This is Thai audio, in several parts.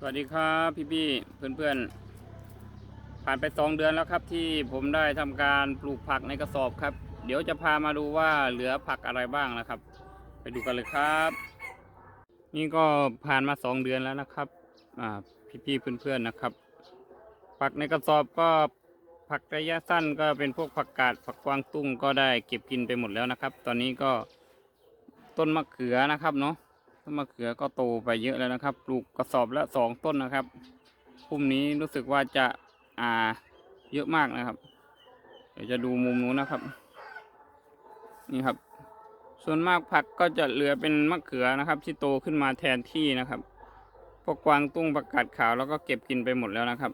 สวัสดีครับพี่พี่เพื่อนเพื่อนผ่านไปสองเดือนแล้วครับ ที่ผมได้ทำการปลูกผักในกระสอบครับ เดี๋ยวจะพามาดูว่าเหลือผักอะไรบ้างนะครับ ไปดูกันเลยครับ นี่ก็ผ่านมาสองเดือนแล้วนะครับอ่าพี่พี่เพื่อนเพื่อนนะครับ ผักในกระสอบก็ผักระยะสั้นก็เป็นพวกผักกาดผักกวางตุ้งก็ได้เก็บกินไปหมดแล้วนะครับ ตอนนี้ก็ต้นมะเขือนะครับเนาะ ต้นมะเขือก็โตไปเยอะแล้วนะครับ ปลูกกระสอบละสองต้นนะครับพุ่มนี้รู้สึกว่าจะอ่าเยอะมากนะครับ เดี๋ยวจะดูมุมนู้นนะครับ นี่ครับ ส่วนมากผักก็จะเหลือเป็นมะเขือนะครับ ที่โตขึ้นมาแทนที่นะครับพวกกวางตุ้งผักกาดขาวแล้วก็เก็บกินไปหมดแล้วนะครับ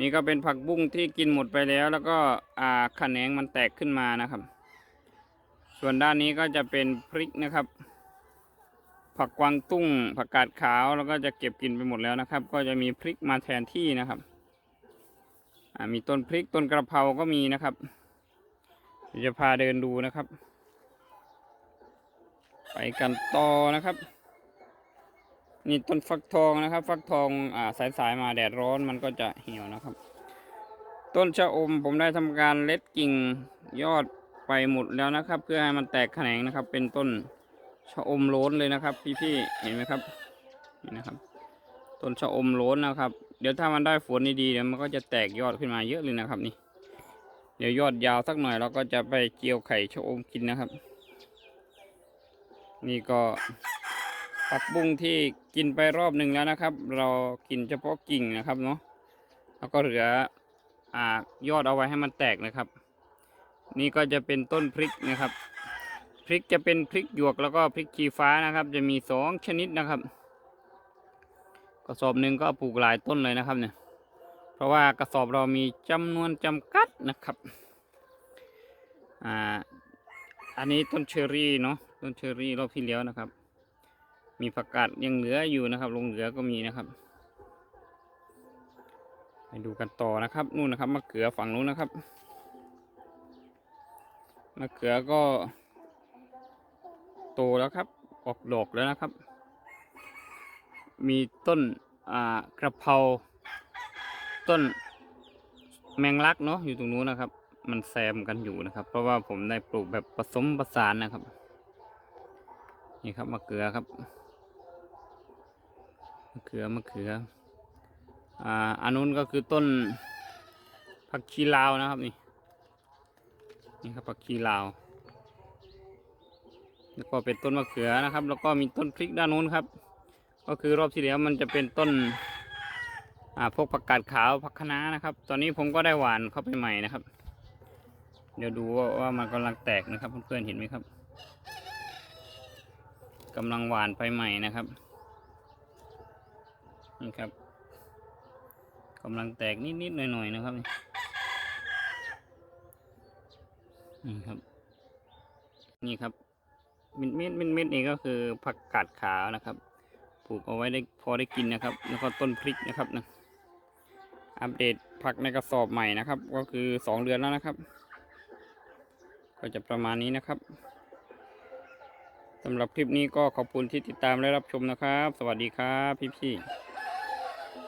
นี่ก็เป็นผักบุ้งที่กินหมดไปแล้ว แล้วก็อ่าขแขนงมันแตกขึ้นมานะครับ ส่วนด้านนี้ก็จะเป็นพริกนะครับ ผักกวางตุ้งผักกาดขาวแล้วก็จะเก็บกินไปหมดแล้วนะครับ ก็จะมีพริกมาแทนที่นะครับมีต้นพริกต้นกระเพราก็มีนะครับจะพาเดินดูนะครับ ไปกันต่อนะครับนี่ต้นฟักทองนะครับ ฟักทองอ่าสายสายมาแดดร้อนมันก็จะเหี่ยวนะครับ ต้นชะอมผมได้ทำการเล็ดกิ่งยอดไปหมดแล้วนะครับ เพื่อให้มันแตกแขนงนะครับ เป็นต้น ชะอมโล้นเลยนะครับ พี่ๆเห็นไหมครับนี่นะครับต้นชะอมโล้นนะครับ เดี๋ยวถ้ามันได้ฝนดีๆเดี๋ยวมันก็จะแตกยอดขึ้นมาเยอะเลยนะครับ นี่ เดี๋ยวยอดยาวสักหน่อยเราก็จะไปเกี่ยวไข่ชะอมกินนะครับ นี่ก็ผักบุ้งที่กินไปรอบหนึ่งแล้วนะครับ เรากินเฉพาะกิ่งนะครับเนาะแล้วก็เหลืออ่ายอดเอาไว้ให้มันแตกนะครับ นี่ก็จะเป็นต้นพริกนะครับ พริกจะเป็นพริกหยวกแล้วก็พริกชี้ฟ้านะครับ จะมีสองชนิดนะครับ กระสอบหนึ่งก็ปลูกหลายต้นเลยนะครับเนี่ย เพราะว่ากระสอบเรามีจำนวนจำกัดนะครับอ่าอันนี้ต้นเชอรี่เนาะต้นเชอรี่รอบที่แล้วนะครับ มีผักกาดยังเหลืออยู่นะครับลงเหลือก็มีนะครับไปดูกันต่อนะครับนู่นนะครับมะเขือฝั่งนู้นนะครับมะเขือก็ โตแล้วครับ ออกดอกแล้วนะครับ มีต้นกระเพราต้นแมงลักเนาะอยู่ตรงนู้นนะครับ มันแซมกันอยู่นะครับ เพราะว่าผมได้ปลูกแบบผสมผสานนะครับ นี่ครับมะเขือครับมะเขือมะเขืออ่าอันนู้นก็คือต้นผักชีลาวนะครับนี่นี่ครับผักชีลาว แล้วก็เป็นต้นมะเขือนะครับ แล้วก็มีต้นพริกด้านนู้นครับ ก็คือรอบที่แล้วมันจะเป็นต้นอ่าพวกผักกาดขาวผักคะน้านะครับ ตอนนี้ผมก็ได้หวานเข้าไปใหม่นะครับ เดี๋ยวดูว่าว่ามันกำลังแตกนะครับเพื่อนๆเห็นไหมครับกำลังหวานไปใหม่นะครับนี่ครับกำลังแตกนิดๆหน่อยๆนะครับนี่ครับ นี่ครับ เม็ดเม็ดเม็ดเม็ดนี่ก็คือผักกาดขาวนะครับ ปลูกเอาไว้ได้พอได้กินนะครับ แล้วก็ต้นพริกนะครับนะอัปเดตผักในกระสอบใหม่นะครับ ก็คือสองเดือนแล้วนะครับ ก็จะประมาณนี้นะครับสำหรับคลิปนี้ก็ขอบคุณที่ติดตามและรับชมนะครับ สวัสดีครับพี่ๆ